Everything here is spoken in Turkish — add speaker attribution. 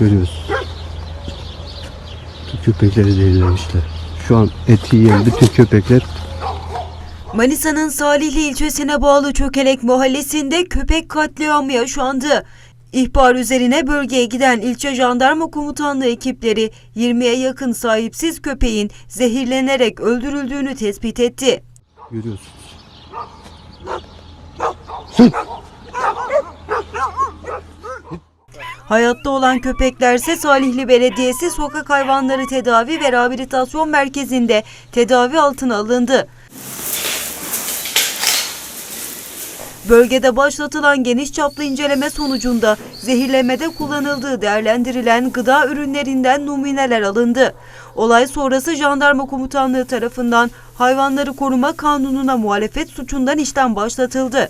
Speaker 1: Görüyoruz. Bütün köpekleri zehirlemişler. Şu an eti yiyen bütün köpekler
Speaker 2: Manisa'nın Salihli ilçesine bağlı Çökelek mahallesinde köpek katliamı yaşandı. İhbar üzerine bölgeye giden ilçe jandarma komutanlığı ekipleri 20'ye yakın sahipsiz köpeğin zehirlenerek öldürüldüğünü tespit etti.
Speaker 1: görüyorsunuz.
Speaker 2: Hayatta olan köpeklerse Salihli Belediyesi Sokak Hayvanları Tedavi ve Rehabilitasyon Merkezi'nde tedavi altına alındı. Bölgede başlatılan geniş çaplı inceleme sonucunda zehirlemede kullanıldığı değerlendirilen gıda ürünlerinden numuneler alındı. Olay sonrası jandarma komutanlığı tarafından hayvanları koruma kanununa muhalefet suçundan işlem başlatıldı.